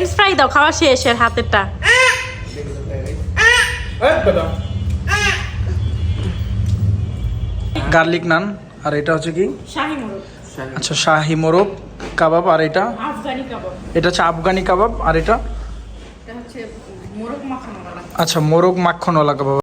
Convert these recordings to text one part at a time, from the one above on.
French fry দাও খাওয়া শেষ এর হাতেরটা। গার্লিক নান আর এটা হচ্ছে কি? আচ্ছা শাহি মোরগ কাবাব আর এটা? এটা হচ্ছে আফগানি কাবাব আর এটা? এটা হচ্ছে মোরগ মাখানো আচ্ছা মোরগ মাখনওয়ালা কাবাব।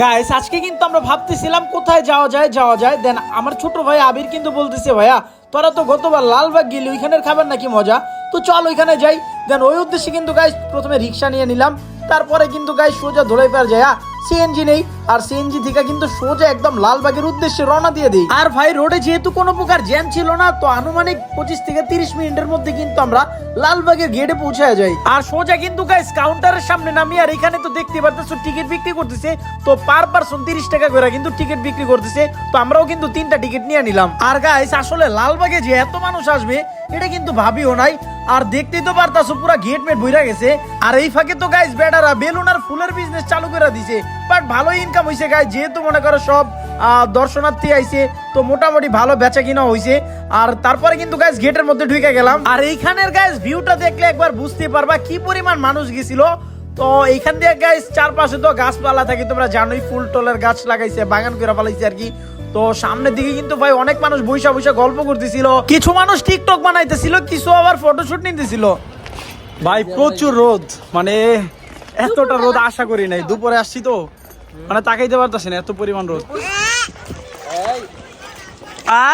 গাইস আজকে কিন্তু আমরা ভাবতেছিলাম কোথায় যাওয়া যায় যাওয়া যায়। দেন আমার ছোট ভাই আবির কিন্তু বলতেছে, ভাইয়া, তোরা তো গতবার লালবাগ গেলি, ওইখানের খাবার নাকি মজা? তো চল ওইখানে যাই। দেন ওই উদ্দেশ্যে কিন্তু গাইস প্রথমে রিক্সা নিয়ে নিলাম। তারপরে কিন্তু গাইস সোজা ধরে পার যায় সিএনজি নেই। আর সিএনজি থেকে কিন্তু সোজা একদম লালবাগের উদ্দেশ্যে রওনা দিয়ে দিই। আর ভাই রোডে যেহেতু কোনো প্রকার জ্যাম ছিল না, তো আনুমানিক পঁচিশ থেকে তিরিশ মিনিটের মধ্যে কিন্তু আমরা লালবাগের গেটে পৌঁছায় যাই। আর সোজা কিন্তু গাইস কাউন্টারের সামনে নামি আর এখানে তো দেখতে পারতেছো টিকিট বিক্রি করতেছে। তো পার পারসন তিরিশ টাকা করে কিন্তু টিকিট বিক্রি করতেছে। তো আমরাও কিন্তু তিনটা টিকিট নিয়ে নিলাম। আর গাইস আসলে লালবাগে যে এত মানুষ আসবে, এটা কিন্তু ভাবিও নাই। আর দেখতেই তো পারতাছো, পুরা গেট মেট বইরা গেছে। আর এই ফাঁকে তো গাইস বেটারা বেলুন আর ফুলের বিজনেস চালু করে দিছে। বাট ভালো ইনকাম হইছে গাইস যেহেতু মনে করো সব দর্শনার্থী আইছে, তো মোটামুটি ভালো বেচা কিনা হইছে। আর তারপরে কিন্তু গাইস গেটের মধ্যে ঢুকে গেলাম। আর এইখানের গাইস ভিউটা দেখলে একবার বুঝতে পারবা কি পরিমাণ মানুষ গেছিল। তো এইখান দিয়ে গাইস চারপাশে তো গাছপালা থাকে, তোমরা জানোই, ফুল টলের গাছ লাগাইছে, বাগান করে ফেলাইছে আর কি। তো সামনের দিকে কিন্তু, ভাই, অনেক মানুষ বৈশা বৈশা গল্প করতেছিল। কিছু মানুষ টিকটক বানাইতেছিল, কিছু আবার ফটোশুট নিতেছিল। ভাই, প্রচুর রোদ। মানে এতটা রোদ আশা করি নাই। দুপুরে আসছি তো। মানে তাকাইতে পারতেছি না এত পরিমাণ রোদ। আ!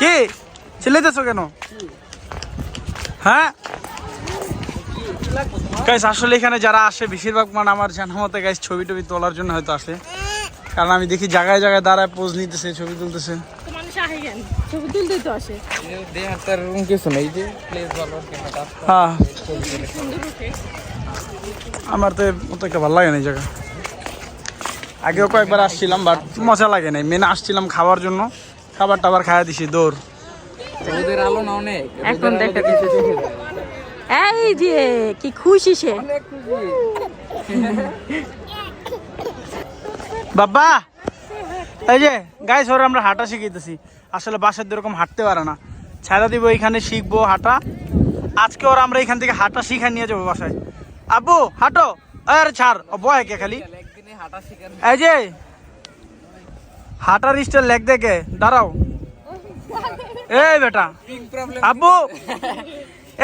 কি? চিল্লাইতেছো কেন? হ্যাঁ? গাইস আসলে এখানে যারা আসে বেশিরভাগ মানে আমার জানা মতে গাইস ছবি টবি তোলার জন্য হয়তো আসে। কারণ আমি দেখি জায়গায় জায়গায় দাঁড়ায় পোজ নিতেছে ছবি তুলতেছে। হ্যাঁ। আমার তো অত একটা ভালো লাগে না এই জায়গা। আগেও কয়েকবার আসছিলাম বাট মজা লাগে নাই। মেনে আসছিলাম খাওয়ার জন্য। খাবার টাবার খাওয়া দিছি দৌড়। ওদের আলো না। অনেক এখন দেখা। এই যে কি খুশি সে। বাবা এই যে গাইস ওরা আমরা হাঁটা শিখাইতেছি। আসলে বাসার এরকম হাঁটতে পারে না। ছাড়া দিব এখানে শিখব হাঁটা। আজকে ওরা আমরা এখান থেকে হাঁটা শিখা নিয়ে যাব বাসায়। আব্বু হাঁটো। আরে ছাড়। ও বয় কে খালি? এই যে হাঁটার স্টাইল লেগ দেখে। দাঁড়াও। এই বেটা। আব্বু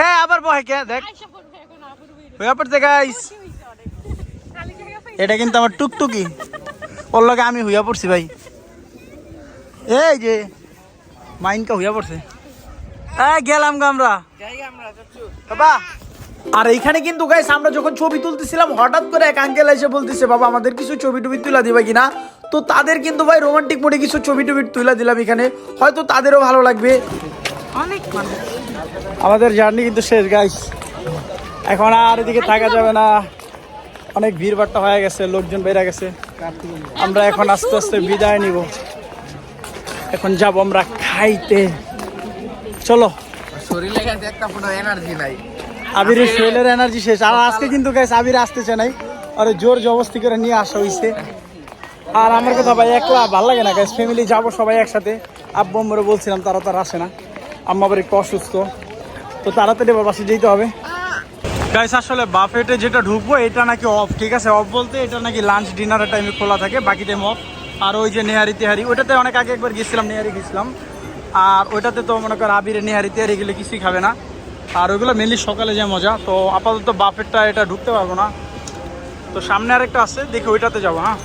এ আবার বয় কে? দেখ। পড়তে গাইস এটা কিন্তু আমার টুকটুকি। ওর লগে আমি হইয়া পড়ছি ভাই। এই যে মাইনকা হইয়া পড়ছে। এ গেলাম গো আমরা। জায়গা আমরা যাচ্ছু। বাবা। আর এইখানে কিন্তু গাইস আমরা যখন ছবি তুলতেছিলাম হঠাৎ করে এক আঙ্কেল এসে বলতেছে বাবা আমাদের কিছু ছবি টবি তুলা দিবা কিনা? তো তাদের কিন্তু ভাই রোমান্টিক মোডে কিছু ছবি টবি তুলা দিলাম এখানে। হয়তো তাদেরও ভালো লাগবে। অনেক মানুষ আমাদের জার্নি কিন্তু শেষ গাইস এখন আর এদিকে থাকা যাবে না। অনেক ভিড় ভাট্টা হয়ে গেছে লোকজন বেড়ে গেছে। আমরা এখন আস্তে আস্তে বিদায় নিব। এখন যাব আমরা খাইতে। চলো। শরীরে একটা পুরো এনার্জি নাই। আবিরের শরীরের এনার্জি শেষ। আর আজকে কিন্তু গাইস আবির আসতেছে নাই। আর জোর জবস্তি করে নিয়ে আসা হইছে। আর আমার কথা ভাই, একলা ভালো লাগে না গাইস ফ্যামিলি যাব সবাই একসাথে। আব্বু আম্মুরে বলছিলাম, তারা তো আর আসে না। আম্মা আবার একটু অসুস্থ। তো তাড়াতাড়ি আবার বাসে যেতে হবে। গাইস আসলে বাফেটে যেটা ঢুকবো, এটা নাকি অফ ঠিক আছে? অফ বলতে এটা নাকি লাঞ্চ ডিনারের টাইমে খোলা থাকে, বাকি টাইম অফ আর ওই যে নেহারি তেহারি, ওইটাতে অনেক আগে একবার গেছিলাম, নেহারি গেছিলাম। আর ওইটাতে তো মনে কর আবিরে নেহারি তেহারি গেলে কিছুই খাবে না। আর ওইগুলো মেনলি সকালে যে মজা তো আপাতত বাফেটটা এটা ঢুকতে পারব না। তো সামনে আরেকটা আছে দেখি ওইটাতে যাব হ্যাঁ?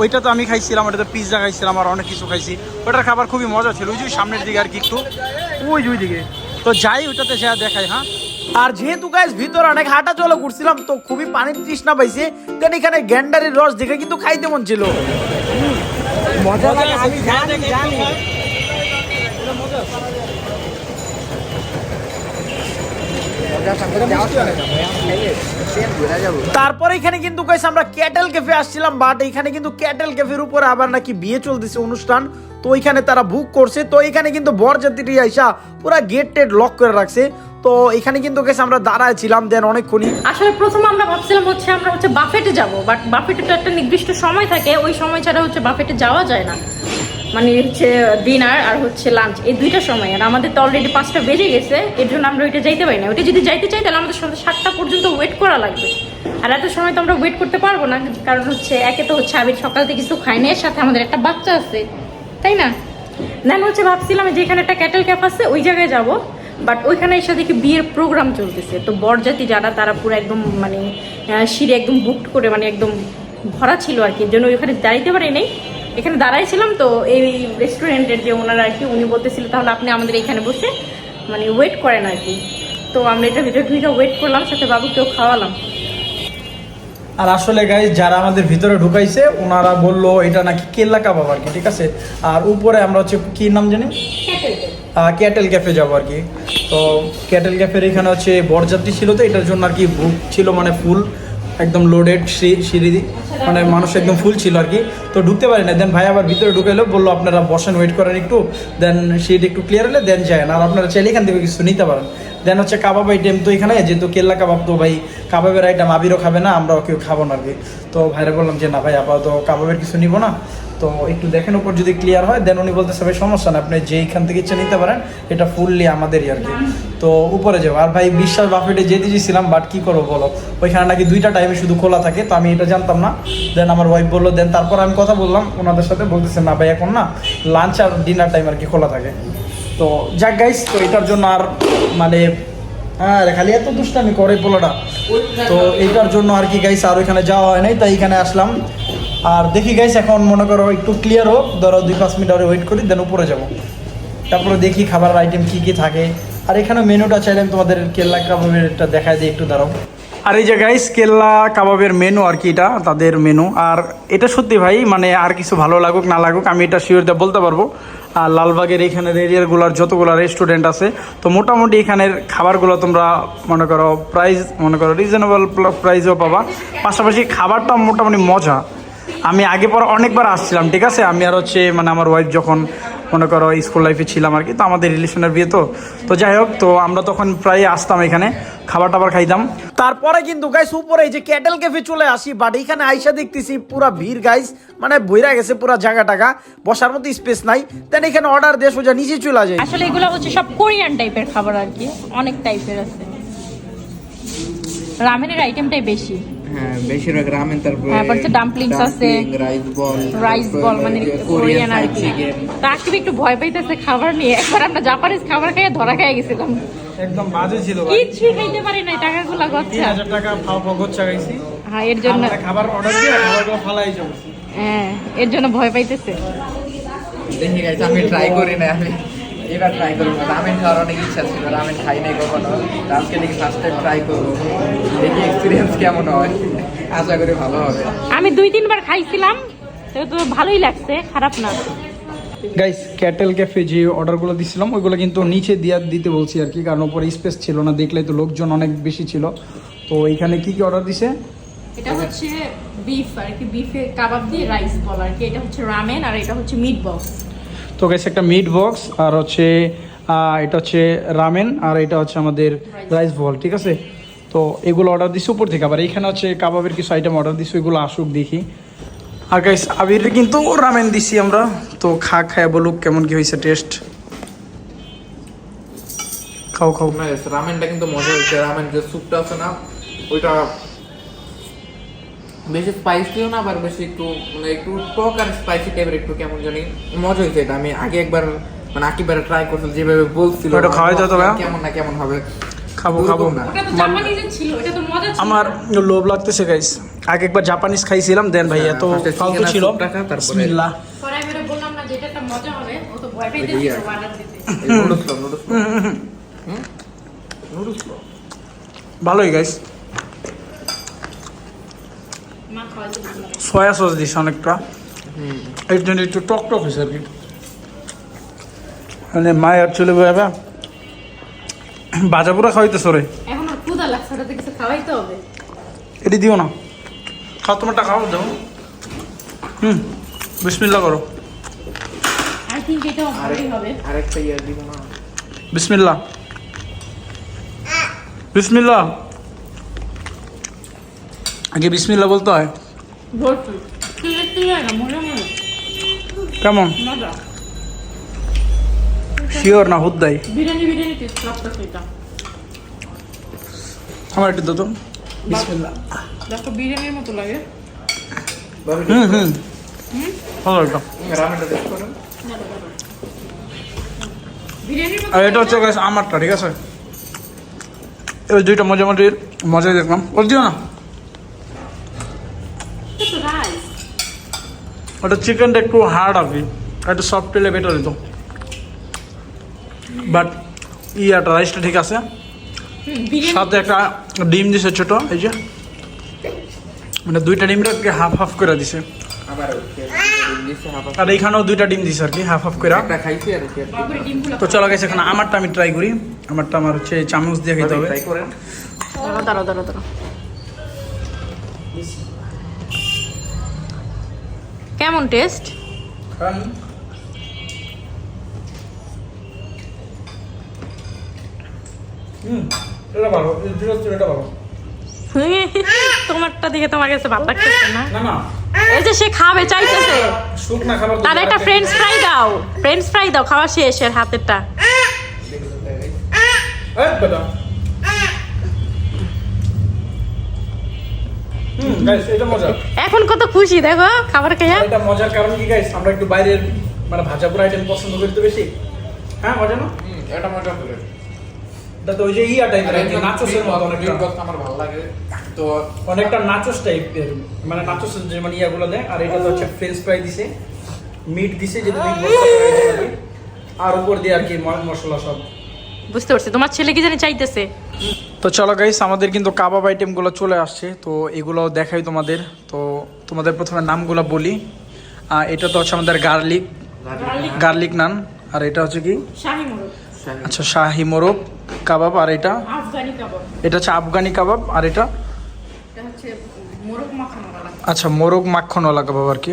ওইটা তো আমি খাইছিলাম ওটাতে পিৎজা খাইছিলাম আর অনেক কিছু খাইছি। ওটার খাবার খুবই মজা ছিল ওই যে সামনের দিকে আর কি একটু। ওই যে ওই দিকে তো যাই ওইটাতে যা দেখাই হ্যাঁ? আর যেহেতু গাইস ভিতরে অনেক হাঁটা চলা করছিলাম তো খুবই পানির তৃষ্ণা পাইছে। কারণ এখানে গ্যান্ডারির রস দেখে কিন্তু খাইতে মন ছিল। মজা লাগে আমি জানি জানি। তারপরে এখানে কিন্তু গাইস আমরা ক্যাটেল ক্যাফে আসছিলাম বাট এখানে কিন্তু ক্যাটেল ক্যাফের উপরে আবার নাকি বিয়ে চলতেছে অনুষ্ঠান। তো ওইখানে তারা বুক করছে। তো এখানে কিন্তু বরযাত্রী আইসা পুরা গেট টেট লক করে রাখছে। তো এখানে কিন্তু গেছে আমরা দাঁড়ায় ছিলাম দেন অনেকক্ষণই। আসলে প্রথম আমরা ভাবছিলাম হচ্ছে আমরা হচ্ছে বাফেটে যাব বাট বাফেটে তো একটা নির্দিষ্ট সময় থাকে। ওই সময় ছাড়া হচ্ছে বাফেটে যাওয়া যায় না। মানে হচ্ছে ডিনার আর হচ্ছে লাঞ্চ এই দুইটা সময়। আর আমাদের তো অলরেডি পাঁচটা বেজে গেছে, এর জন্য আমরা ওইটা যাইতে পারি না। ওইটা যদি যাইতে চাই, তাহলে আমাদের সাথে সাতটা পর্যন্ত ওয়েট করা লাগবে। আর এত সময় তো আমরা ওয়েট করতে পারব না, কারণ হচ্ছে একে তো হচ্ছে আবির সকাল থেকে কিছু খাইনি এর সাথে আমাদের একটা বাচ্চা আছে। তাই না? দেন হচ্ছে ভাবছিলাম যে এখানে একটা ক্যাটেল ক্যাপ আছে, ওই জায়গায় যাব। বাট ওইখানে এসে দেখি বিয়ের প্রোগ্রাম চলতেছে। তো বরজাতি যারা, তারা পুরো একদম মানে সিঁড়ি একদম বুকড করে মানে একদম ভরা ছিল আর কি। জন্য ওইখানে দাঁড়াইতে পারি নাই। এখানে দাঁড়াইছিলাম তো এই রেস্টুরেন্টের যে ওনারা আর কি উনি বলতেছিল তাহলে আপনি আমাদের এখানে বসে মানে ওয়েট করেন আর কি। তো আমরা এটা ভিতরে ঢুকে ওয়েট করলাম সাথে বাবুকেও খাওয়ালাম। আর আসলে গাইজ যারা আমাদের ভিতরে ঢুকাইছে ওনারা বলল এটা নাকি কেল্লা কাবাব আর কি ঠিক আছে? আর উপরে আমরা হচ্ছে কি নাম জানি? ক্যাটেল ক্যাফে যাব আর কি। তো ক্যাটেল ক্যাফের এখানে হচ্ছে বরযাত্রী ছিল তো এটার জন্য আর কি বুক ছিল মানে ফুল। একদম লোডেড সিঁড়ি মানে মানুষ একদম ফুল ছিল আর কি। তো ঢুকতে পারি না। দেন ভাই আবার ভিতরে ঢুকে এলো, বলল, আপনারা বসেন ওয়েট করেন একটু। দেন সিট একটু ক্লিয়ার হলে দেন যায় আর আপনারা চাইলে এখান থেকে কিছু নিতে পারেন। দেন হচ্ছে কাবাব আইটেম তো এখানে, যেহেতু কেল্লা কাবাব তো ভাই কাবাবের আইটেম আবিরও খাবে না, আমরাও কেউ খাব না আর কি। তো ভাইরা বললাম যে, না ভাই, আপাতত কাবাবের কিছু নিব না। তো একটু দেখেন উপর যদি ক্লিয়ার হয় দেন উনি বলতেছে, ভাই, সমস্যা না, আপনি যেইখান থেকে ইচ্ছা নিতে পারেন, এটা ফুললি আমাদেরই আর কি তো উপরে যাব আর ভাই বিশ্বাস বাফেটে যেতে চেয়েছিলাম বাট কি করব বলো? ওইখানে নাকি দুইটা টাইমে শুধু খোলা থাকে, তো আমি এটা জানতাম না। দেন আমার ওয়াইফ বলল দেন তারপর আমি কথা বললাম। ওনাদের সাথে বলতেছে, না ভাই, এখন না লাঞ্চ আর ডিনার টাইম আর কি খোলা থাকে। তো যাক গাইস তো এটার জন্য আর মানে হ্যাঁ খালি এত দুষ্টামি করে পোলাটা। তো এইটার জন্য আর কি গাইস আর ওইখানে যাওয়া হয় নাই, তাই এখানে আসলাম। আর দেখি গাইস এখন মনে করো একটু ক্লিয়ার হোক, ধরো দুই পাঁচ মিনিট আরে ওয়েট করি দেন উপরে যাব। তারপরে দেখি খাবারের আইটেম কি কি থাকে। আর এখানে মেনুটা চাইলে আমি তোমাদের কেল্লা কাবাবের এটা দেখাই দিই একটু, দাঁড়াও। আর এই যে গাইস কেল্লা কাবাবের মেনু আর কি এটা, তাদের মেনু আর এটা সত্যি ভাই মানে আর কিছু ভালো লাগুক, না লাগুক, আমি এটা শিওর দিয়ে বলতে পারব। আর লালবাগের এখানের এরিয়াগুলোর যতগুলো রেস্টুরেন্ট আছে, তো মোটামুটি এখানের খাবারগুলো তোমরা মনে করো প্রাইস মনে করো রিজনেবল প্রাইসও পাবা। পাশাপাশি খাবারটা মোটামুটি মজা। আমি আগে পর অনেকবার আসছিলাম, ঠিক আছে? আমি আর হচ্ছে মানে আমার ওয়াইফ যখন, মনে করো স্কুল লাইফে ছিলাম আর কি, তো আমাদের রিলেশনের বিয়ে তো। তো যাই হোক, তো আমরা তখন প্রায় আসতাম এখানে, খাবার টাবার খাইতাম। তারপরে কিন্তু গাইস উপরে এই যে ক্যাটেল ক্যাফে চলে আসি বাট এখানে আইসা দেখতেছি পুরা ভিড় গাইস মানে বইরা গেছে পুরা জায়গা টাকা, বসার মতো স্পেস নাই। দেন এখানে অর্ডার দিয়ে সোজা নিচে চলে যায় আসলে এগুলো হচ্ছে সব কোরিয়ান টাইপের খাবার আর কি, অনেক টাইপের আছে। রামেনের আইটেমটাই বেশি। বেশিরভাগ রামেন তারপরে হ্যাঁ, dumplings আছে। রাইস বল রাইস বল মানে কোরিয়ান আর কি। তা আকিব একটু ভয় পাইতেছে খাবার নিয়ে। একবার আমরা জাপানিজ খাবার খাইয়ে ধরা খাইয়ে গেছিলাম। একদম বাজে ছিল কিছুই খাইতে পারি নাই টাকাগুলো গচ্ছা। টাকা ফাও গচ্ছা গাইছি হ্যাঁ এর জন্য খাবার অর্ডার দিয়ে খাবারগুলো ফালাই যাব। হ্যাঁ এর জন্য ভয় পাইতেছে। দেখি গাইস আমি ট্রাই করি না আমি এবার ট্রাই করব। রামেন খাওয়ার অনেক ইচ্ছা ছিল রামেন খাই নাই কখনো। আজকে দেখি ফার্স্ট টাইম ট্রাই করব। দেখি এক্সপিরিয়েন্স কেমন হয়। আশা করি ভালো হবে। আমি দুই তিনবার খাইছিলাম তো তো ভালোই লাগছে খারাপ না। গাইস ক্যাটেল ক্যাফে যে অর্ডারগুলো দিছিলাম ওইগুলো কিন্তু নিচে দিয়ে দিতে বলছি আর কি কারণ ওপরে স্পেস ছিল না দেখলে তো লোকজন অনেক বেশি ছিল। তো এইখানে কি কি অর্ডার দিছে? এটা হচ্ছে বিফ আর কি বিফে কাবাব দিয়ে রাইস বল আর কি এটা হচ্ছে রামেন আর এটা হচ্ছে মিট বক্স তো গাইস একটা মিট বক্স আর হচ্ছে এটা হচ্ছে রামেন আর এটা হচ্ছে আমাদের রাইস বল ঠিক আছে? তো এগুলো অর্ডার দিছি উপর থেকে, আবার এখানে হচ্ছে কাবাবের কিছু আইটেম অর্ডার দিছি, ওইগুলো আসুক দেখি। আর গাইস আবির কিন্তু রামেন দিছি আমরা, তো খা খায় বলুক কেমন কি হয়েছে টেস্ট খাও খাও। না রামেনটা কিন্তু মজা হয়েছে রামেন যে স্যুপটা আছে না, ওইটা বেশি স্পাইসিও না আবার বেশি একটু মানে একটু টক আর স্পাইসি টাইপের একটু কেমন জানি মজা হয়েছে এটা। আমি আগে একবার মানে আকিবার ট্রাই করছিল যেভাবে বলছিল ওটা খাওয়াই দাও তো। কেমন না কেমন হবে। খাব খাব। না। ওটা তো জাপানিজের ছিল এটা তো মজা ছিল। আমার লোভ লাগতেছে গাইস আগে একবার জাপানিজ খাইছিলাম দেন ভাই এত ফালতু ছিল। বিসমিল্লাহ। পরে আমি বললাম না যেটা একটা মজা হবে ও তো ভয় পাইতেছিল এটাই আর কি। সয়া সস দিস অনেকটা। এর জন্য একটু টক টক হয়েছে আর কি। মানে মায়ের চলে যাবে। বাজা পুরা খাওয়াইতে সরে। এখন ক্ষুধা লাগছে কিছু খাওয়াইতে হবে। এটি দিও না। খাও তোমারটা খাও দাও হুম বিসমিল্লা করো। আই এটাও ভালোই হবে। আরেকটা ইয়ার দিব না। বিসমিল্লা বিসমিল্লা আগে বিসমিল্লা বলতে হয়। মজা মজা কেমন? শিওর না হুদ্দাই আমার একটু দতো বিসমিল্লাহ। দেখো বিরিয়ানির মতো লাগে। হুম হুম। আর এটা হচ্ছে আমারটা ঠিক আছে? ওই দুইটা মোটামুটি মজাই দেখলাম। ওর দিও না রাইস ওটা চিকেনটা একটু হার্ড আর কি একটু সফট পেলে বেটার দিত বাট ইয়াটা রাইসটা ঠিক আছে। সাথে একটা ডিম দিছে ছোট এই যে। মানে দুইটা ডিমটাকে হাফ হাফ করে দিছে। আবার দিচ্ছে হাফ আর এইখানেও দুইটা ডিম দিছে আর কি হাফ হাফ করে। তো চলো গেছে এখন আমারটা আমি ট্রাই করি। আমারটা আমার হচ্ছে চামচ দিয়ে খেতে হবে। ট্রাই করেন। দাঁড়াও দাঁড়াও দাঁড়াও কেমন টেস্ট? তোমারটা দেখে তোমার কাছে ভালো লাগতেছে না। এই যে সে খাবে চাইতেছে। তার একটা ফ্রেঞ্চ ফ্রাই দাও। ফ্রেঞ্চ ফ্রাই দাও খাওয়া শেষ এর হাতেরটা। এখন কত খুশি দেখো খাবার খেয়ে। এটা মজার কারণ কি গাইস আমরা একটু বাইরের মানে ভাজা পোড়া আইটেম পছন্দ করি তো বেশি। হ্যাঁ মজা না? এটা মজা করে। এটা তো ওই যে ইয়া কি নাচোসের মতো অনেকটা। আমার ভালো লাগে। তো অনেকটা নাচোস টাইপের মানে নাচোসের যে মানে ইয়াগুলো দেয় আর এটা তো হচ্ছে ফ্রেঞ্চ ফ্রাই দিছে মিট দিছে যে তুমি মশলা করে দিতে পারবে। আর উপর দিয়ে আর কি মশলা সব। বুঝতে পারছি। তোমার ছেলে কি জানি চাইতেছে? তো চলো গাইস আমাদের কিন্তু কাবাব আইটেমগুলো চলে আসছে তো এগুলো দেখাই তোমাদের। তো তোমাদের প্রথমে নামগুলো বলি। এটা তো হচ্ছে আমাদের গার্লিক গার্লিক নান আর এটা হচ্ছে কি? আচ্ছা শাহি মোরগ কাবাব আর এটা? এটা হচ্ছে আফগানি কাবাব আর এটা? এটা মোরগ মাখানো আচ্ছা মোরগ মাখনওয়ালা কাবাব আর কি।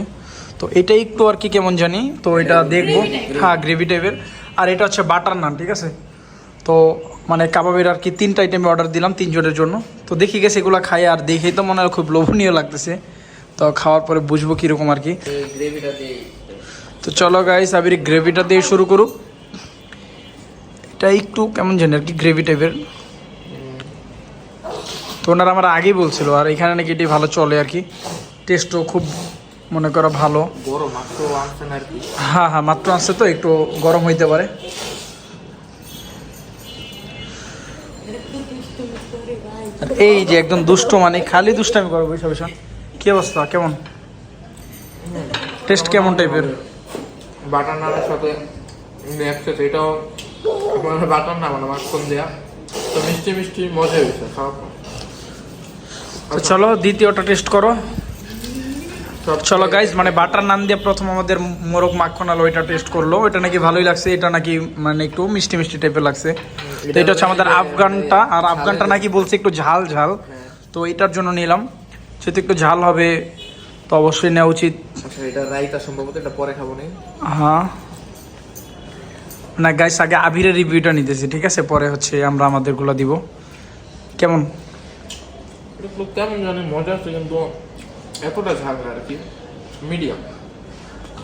তো এটা একটু আর কি কেমন জানি? তো এটা দেখব। হ্যাঁ গ্রেভি টাইপের আর এটা হচ্ছে বাটার নান ঠিক আছে? তো মানে কাবাবের আর কি তিনটা আইটেমে অর্ডার দিলাম তিনজনের জন্য। তো দেখি গেছে এগুলো খাই আর দেখেই তো মনে হয় খুব লোভনীয় লাগতেছে। তো খাওয়ার পরে বুঝব কীরকম আর কি। গ্রেভিটা তো চলো গাইস আবির গ্রেভিটা দিয়ে শুরু করুক। এটা একটু কেমন জানি আর কি গ্রেভি টাইপের তো ওনারা আমার আগেই বলছিল আর এখানে নাকি এটি ভালো চলে আর কি। টেস্টও খুব মনে করো ভালো। মাত্র আর কি। হ্যাঁ হ্যাঁ মাত্র আসছে তো একটু গরম হইতে পারে। এই যে একদম দুষ্ট মানে খালি দুষ্ট আমি করো বৈশা বৈশা কি অবস্থা? কেমন? টেস্ট কেমন টাইপের বাটার নানের সাথে একসাথে এটাও মানে বাটার না মানে মাখন দেয়া। তো মিষ্টি মিষ্টি মজা হয়েছে তো চলো দ্বিতীয়টা টেস্ট করো। চলো গাইজ মানে বাটার নান দিয়ে প্রথম আমাদের মোরগ মাখন আলো ওইটা টেস্ট করল। ওইটা নাকি ভালোই লাগছে এটা নাকি মানে একটু মিষ্টি মিষ্টি টাইপের লাগছে। তো এটা হচ্ছে আমাদের আফগানটা আর আফগানটা নাকি বলছে একটু ঝাল ঝাল। তো এটার জন্য নিলাম। যেহেতু একটু ঝাল হবে তো অবশ্যই নেওয়া উচিত। আচ্ছা এটা রাইতা সম্ভবত এটা পরে খাব নি হ্যাঁ। না গাইস আগে আবিরের রিভিউটা নিতেছি ঠিক আছে? পরে হচ্ছে আমরা আমাদেরগুলো দিব। কেমন? কেমন জানি মজা আছে কিন্তু এতটা ঝাল না আর কি মিডিয়াম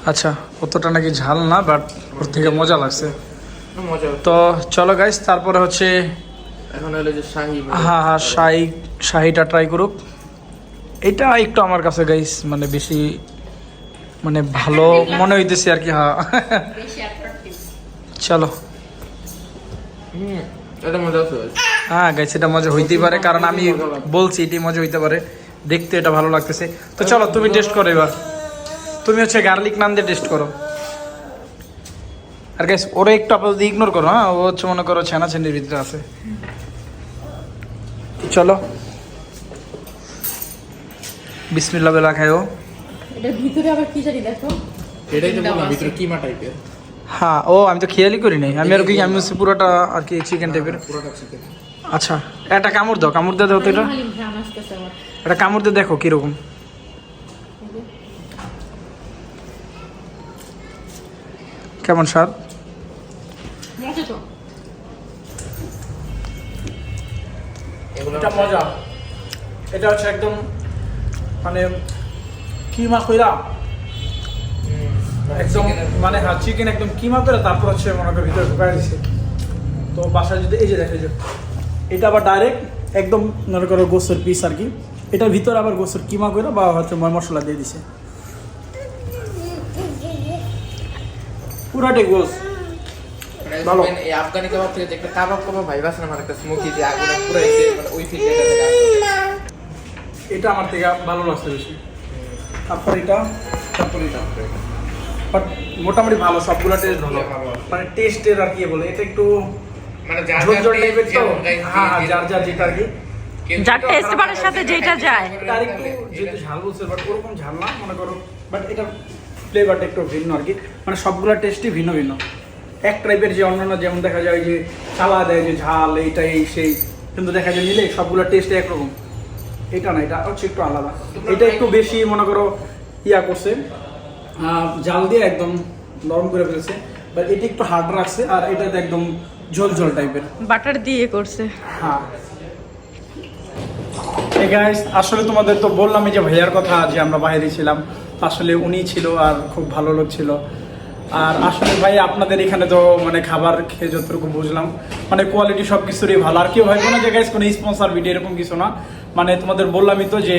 আচ্ছা অতটা নাকি ঝাল না বাট ওর থেকে মজা লাগছে। মজা। তো চলো গাইস তারপরে হচ্ছে এখন হলো যে শাহি হ্যাঁ হ্যাঁ শাহি শাহিটা ট্রাই করুক। এটা একটু আমার কাছে গাইস মানে বেশি মানে ভালো মনে হইতেছে আর কি হ্যাঁ। চলো। হ্যাঁ গাইস এটা মজা হইতেই পারে কারণ আমি বলছি এটি মজা হইতে পারে। দেখতে এটা ভালো লাগতেছে। তো চলো তুমি টেস্ট করো এবার। তুমি হচ্ছে গার্লিক নান দিয়ে টেস্ট করো। আর গাইস ওরা একটু আপাতত ইগনোর করো হ্যাঁ? ও হচ্ছে মনে করো ছানা ছানির ভিতরে আছে। চলো। বিসমিল্লা বেলা খাইও এটার ভিতরে আবার কি জানি দেখো। এটাই তো বললাম ভিতরে কিমা টাইপের হ্যাঁ ও আমি তো খেয়ালই করি নাই। আমি আর কি আমি হচ্ছে পুরোটা আর কি চিকেন টাইপের পুরোটা চিকেন আচ্ছা একটা কামড় দাও কামড় দাও তো এটা। এটা কামড় দিয়ে দেখো কীরকম। কেমন স্বাদ? মজা এটা মজা। এটা হচ্ছে একদম মানে কিমা কইরা? একদম মানে হ্যাঁ চিকেন একদম কিমা করে তারপর হচ্ছে মনে করো ভিতরে ঢুকাই দিছে। তো বাসায় যদি এই যে দেখে যে এটা আবার ডাইরেক্ট একদম মনে করো গোসের পিস আর কি। এটার ভিতরে আবার গোসের কিমা করে বা হচ্ছে ময় মশলা দিয়ে দিছে। পুরাটাই গোস। ভালো। মানে এই আফগানি কাবাব থেকে যে কাবাব কাবাব ভাই বাসনা আমার একটা স্মোকি যে আগুনে পুরাইছে ওই ফিলটা এটা আমার থেকে ভালো লাগছে বেশি। তারপর এটা তারপর এটা। বাট মোটামুটি ভালো সবগুলো টেস্ট ভালো। মানে টেস্টের আর কি বলে এটা একটু মানে যার যার টাইপের তো। হ্যাঁ হ্যাঁ যার যার যেটা আর কি। যার টেস্ট বারের সাথে যেটা যায়। আর একটু যেহেতু ঝাল বলছে বাট ওরকম ঝাল না মনে করো। বাট এটা ফ্লেভারটা একটু ভিন্ন আর কি। মানে সবগুলো টেস্টই ভিন্ন ভিন্ন। এক টাইপের যে অন্যান্য যেমন দেখা যায় যে চালা দেয় যে ঝাল এইটা এই সেই কিন্তু দেখা যায় নিলে সবগুলো টেস্ট একরকম। এটা না এটা হচ্ছে একটু আলাদা। এটা একটু বেশি মনে করো ইয়া করছে। আহ, জাল দিয়ে একদম নরম করে ফেলছে। বাট এটা একটু হার্ড রাখছে আর এটাতে একদম ঝোল ঝোল টাইপের বাটার দিয়ে করছে। হ্যাঁ। গাইস আসলে তোমাদের তো বললামই যে ভাইয়ার কথা যে আমরা বাইরে ছিলাম। আসলে উনি ছিল আর খুব ভালো লোক ছিল। আর আসলে ভাই, আপনাদের এখানে তো মানে খাবার খেয়ে যতটুকু বুঝলাম মানে কোয়ালিটি সব কিছুরই ভালো। আর কেউ হয় কোনো জায়গায় কোনো স্পন্সার ভিডিও এরকম কিছু না। মানে তোমাদের বললামই তো যে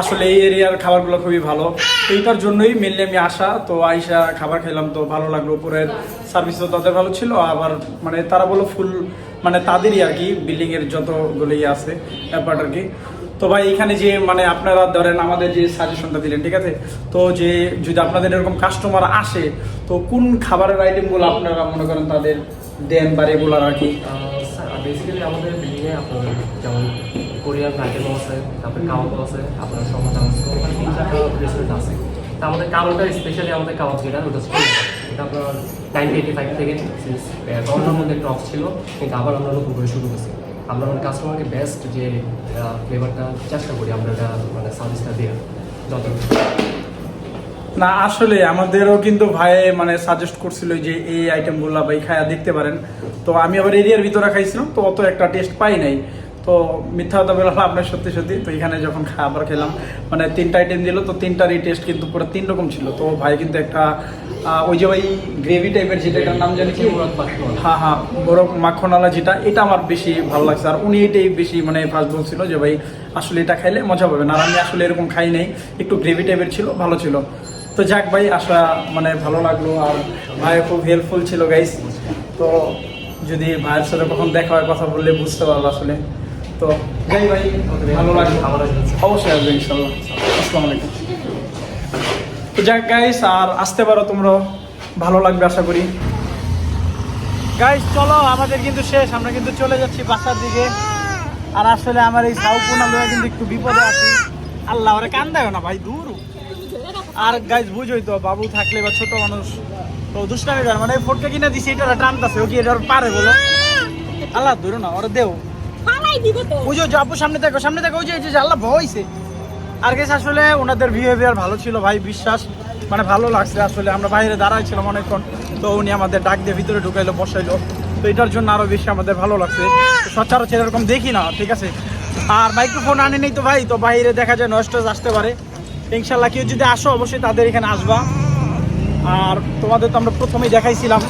আসলে এই এরিয়ার খাবারগুলো খুবই ভালো। এইটার জন্যই মেনলি আমি আসা। তো আইসা খাবার খেলাম তো ভালো লাগল। উপরের সার্ভিসও তাদের ভালো ছিল। আবার মানে তারা বলো ফুল মানে তাদেরই আর কি বিল্ডিংয়ের এর যতগুলো ইয়ে আছে ব্যাপার আর কি। তো ভাই এখানে যে মানে আপনারা ধরেন আমাদের যে সাজেশনটা দিলেন ঠিক আছে? তো যে যদি আপনাদের এরকম কাস্টমার আসে তো কোন খাবারের আইটেমগুলো আপনারা মনে করেন তাদের দেন বা রেগুলার আর কি? বেসিক্যালি আমাদের বিল্ডিংয়ে আপনার যেমন কোরিয়ান আইটেম আছে তারপরে কাবাব আছে আপনার সমাজ আছে ওখানে তিন চারটা রেস্টুরেন্ট আছে। তা আমাদের কাবাবটা স্পেশালি আমাদের কাবাব যেটা ওটা এটা আপনার নাইনটিন এইটি ফাইভ থেকে করোনার মধ্যে একটা ছিল কিন্তু আবার আমরা নতুন করে শুরু করছি। আমরা মানে কাস্টমারকে বেস্ট যে ফ্লেভারটা চেষ্টা করি, আমরা এটা মানে সার্ভিসটা দেওয়ার যত না, আসলে আমাদেরও কিন্তু ভাই মানে সাজেস্ট করছিল যে, এই আইটেমগুলো ভাই খায়া দেখতে পারেন। তো আমি আবার এরিয়ার ভিতরে খাইছিলাম, তো অত একটা টেস্ট পাই নাই। তো মিথ্যা কথা বললাম আপনার সত্যি সত্যি। তো এখানে যখন খাবার খেলাম মানে তিনটা আইটেম দিল, তো তিনটারই টেস্ট কিন্তু পুরো তিন রকম ছিল। তো ভাই কিন্তু একটা ওই যে ভাই গ্রেভি টাইপের যেটা, এটার নাম জানি কি। হ্যাঁ হ্যাঁ বড় মাখনওয়ালা যেটা, এটা আমার বেশি ভালো লাগছে। আর উনি এটাই বেশি মানে ফার্স্ট বলছিল যে, ভাই, আসলে এটা খাইলে মজা পাবেন। আর আমি আসলে এরকম খাই নাই, একটু গ্রেভি টাইপের ছিল, ভালো ছিল। তো যাক ভাই আসা মানে ভালো লাগল। আর ভাই খুব হেল্পফুল ছিল গাইস তো যদি ভাইয়ের সাথে কখন দেখা হয়, কথা বললে বুঝতে পারব আসলে। তো যাই ভাই, ভালো আসবে। অবশ্যই আসবে, ইনশাল্লাহ। আসসালামু আলাইকুম। তো যাক গাইস আর আসতে পারো তোমরা। ভালো লাগবে, আশা করি। গাইস চলো, আমাদের কিন্তু শেষ। আমরা কিন্তু চলে যাচ্ছি বাসার দিকে। আর আসলে আমার এই সাউপুনা লয়ে কিন্তু একটু বিপদে আছি। আল্লাহ, ওরে কান্দায় না ভাই, দূর। আর গাইস বুঝোই তো, বাবু থাকলে বা ছোট মানুষ। তো দুষ্টামি মানে ফোটকে কিনে দিছি এটা টানতাছে ও কি এটা পারে বলো? আল্লাহ, ধরো না, ওরা দেও। সামনে দেখো সামনে দেখো, ওই যে আল্লাহ ভয়ছে আর গেছে আসলে ওনাদের বিহেভিয়ার ভালো ছিল, ভাই, বিশ্বাস। মানে ভালো লাগছে আসলে, আমরা বাইরে দাঁড়াই ছিলাম অনেকক্ষণ, তো উনি আমাদের ডাক দিয়ে ভিতরে ঢুকাইলো, বসাইলো। তো এটার জন্য আরও বেশি আমাদের ভালো লাগছে। সচরাচর এরকম দেখি না, ঠিক আছে? আর মাইক্রোফোন আনে নেই তো ভাই, তো বাইরে দেখা যায় নষ্ট আসতে পারে। ইনশাল্লাহ কেউ যদি আসো, অবশ্যই তাদের এখানে আসবা। আর তোমাদের তো আমরা প্রথমেই দেখাইছিলাম,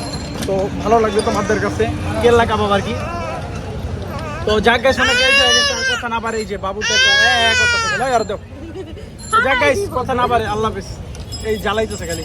তো ভালো লাগবে তোমাদের কাছে। কেল্লা কাবাব আর কি। তো যাকে গাইস গেছে কথা না পারে এই যে বাবুটা কথা বলে, আর দেখো যাকে কথা না পারে আল্লাহ হাফেজ। এই জ্বালাইতেছে খালি।